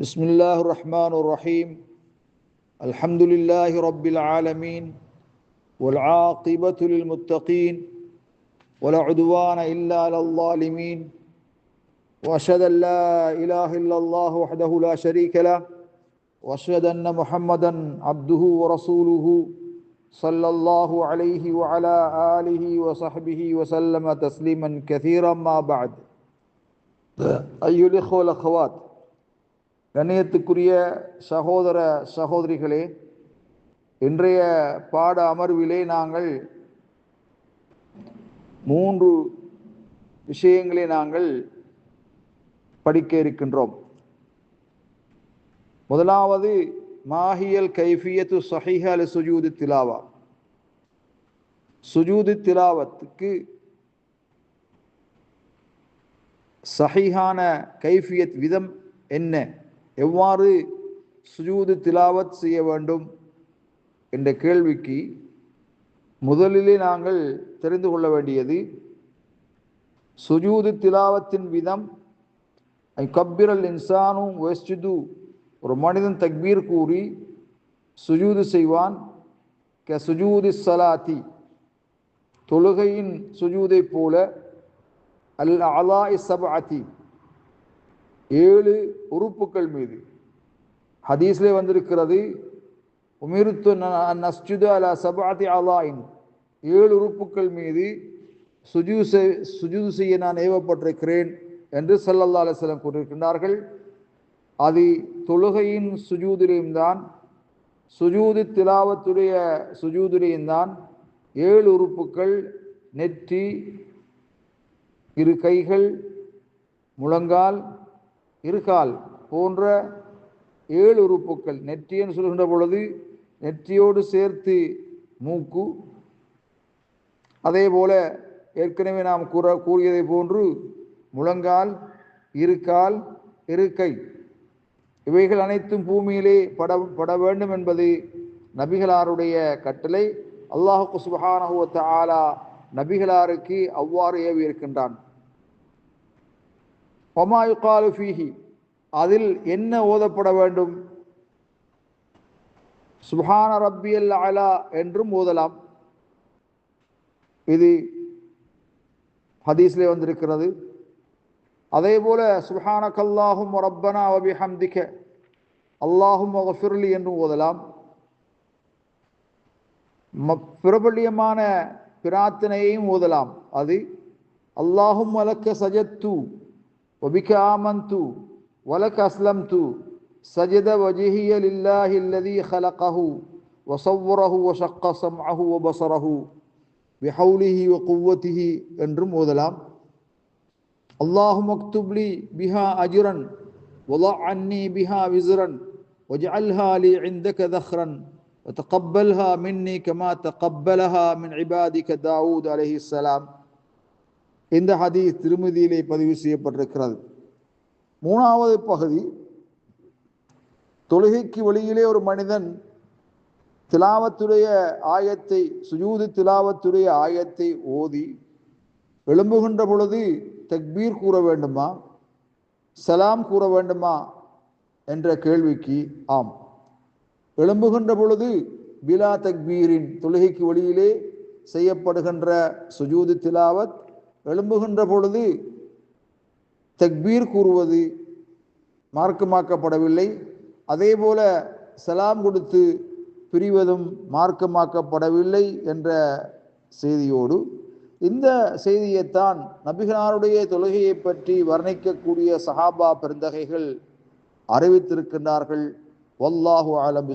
بسم الله الرحمن الرحيم الحمد لله رب العالمين والعاقبة للمتقين ولا عدوان إلا على الظالمين وأشهد أن لا إله إلا الله وحده لا شريك له وأشهد أن محمدا عبده ورسوله صلى الله عليه وعلى آله وصحبه وسلم تسليما كثيرا ما بعد أيها الإخوة والأخوات கண்ணியத்துக்குரிய சகோதர சகோதரிகளே இன்றைய பாட அமர்விலே நாங்கள் மூன்று விஷயங்களை நாங்கள் படிக்க இருக்கின்றோம். முதலாவது மாஹியல் கைஃபியத்து சஹிஹ அல் சுஜூது திலாவா. சுஜூது திலாவத்துக்கு சஹிஹான கைஃபியத் விதம் என்ன? எவ்வாறு சுஜூது திலாவத் செய்ய வேண்டும் என்ற கேள்விக்கு முதலிலே நாங்கள் தெரிந்து கொள்ள வேண்டியது சுஜூது திலாவத்தின் விதம் கப்பிரல் இன்சானும் வெஸ்ஜுது ஒரு மனிதன் தக்பீர் கூறி சுஜூது செய்வான். க சுஜூதி சலாத்தி தொழுகையின் சுஜூதை போல அல் அலா சபாத்தி ஏழு உறுப்புகள் மீது. ஹதீஸ்லே வந்திருக்கிறது உமிருத்து நஸ்ஜுது அலா சபாதி அலாயின். ஏழு உறுப்புகள் மீது சுஜூ சுஜூது செய்ய நான் ஏவப்பட்டிருக்கிறேன் என்று சல்லல்லா அலிஸ்லம் கூறியிருக்கின்றார்கள். அது தொழுகையின் சுஜூதிலையும் தான் சுஜூது திலாவத்துடைய சுஜூதிலையும் தான் ஏழு உறுப்புகள் நெற்றி இரு கைகள் முழங்கால் இருகால் போன்ற ஏழு உறுப்புக்கள் நெற்றின்னு சொல்கின்ற பொழுது நெற்றியோடு சேர்த்து மூக்கு. அதே போல ஏற்கனவே நாம் கூற கூறியதை போன்று முழங்கால் இருக்கால் இருக்கை இவைகள் அனைத்தும் பூமியிலே பட பட வேண்டும் என்பது நபிகளாருடைய கட்டளை. அல்லாஹு சுபஹானஹுவத்த ஆலா நபிகளாருக்கு அவ்வாறு ஏவி இருக்கின்றான். ஒமாயுகாலு ஃபீஹி. அதில் என்ன ஓதப்பட வேண்டும்? சுஹான ரப்பியல் அலா என்றும் ஓதலாம். இது ஹதீஸ்லே வந்திருக்கிறது. அதே போல சுஹான கல்லாஹும் ரப்பனா அபி ஹம்திக்க அல்லாஹும் ஃபிர்லி என்றும் ஓதலாம். பிரபல்யமான பிரார்த்தனையையும் ஓதலாம். அது அல்லாஹும் அலக்க சஜத்து ஒபிக்க ஆமந்து ولك أسلمت سجد وجهي لله الذي خلقه وصوره وشق سمعه وبصره بحوله وقوته என்றும் ஓதலாம் اللهم اكتب لي بها أجرا وضع عني بها وزرا واجعلها لي عندك ذخرا وتقبلها مني كما تقبلها من عبادك داود عليه السلام இந்த ஹதீஸ் திருமதியிலே பதிவு செய்யப்பட்டிருக்கிறது மூணாவது பகுதி தொழுகைக்கு வெளியிலே ஒரு மனிதன் திலாவத்துடைய ஆயத்தை சுஜூது திலாவத்துடைய ஆயத்தை ஓதி எழும்புகின்ற பொழுது தக்பீர் கூற வேண்டுமா? சலாம் கூற வேண்டுமா? என்ற கேள்விக்கு ஆம். எழும்புகின்ற பொழுது பிலா தக்பீரின் தொழுகைக்கு வெளியிலே செய்யப்படுகின்ற சுஜூது திலாவத் எழும்புகின்ற பொழுது தக்பீர் கூறுவது மார்க்கமாக்கப்படவில்லை. அதே போல சலாம் கொடுத்து பிரிவதும் மார்க்கமாக்கப்படவில்லை என்ற செய்தியோடு இந்த செய்தியைத்தான் நபிகளாருடைய தொழுகையை பற்றி வர்ணிக்கக்கூடிய சஹாபா பெருந்தகைகள் அறிவித்திருக்கின்றார்கள். வல்லாஹு ஆலம்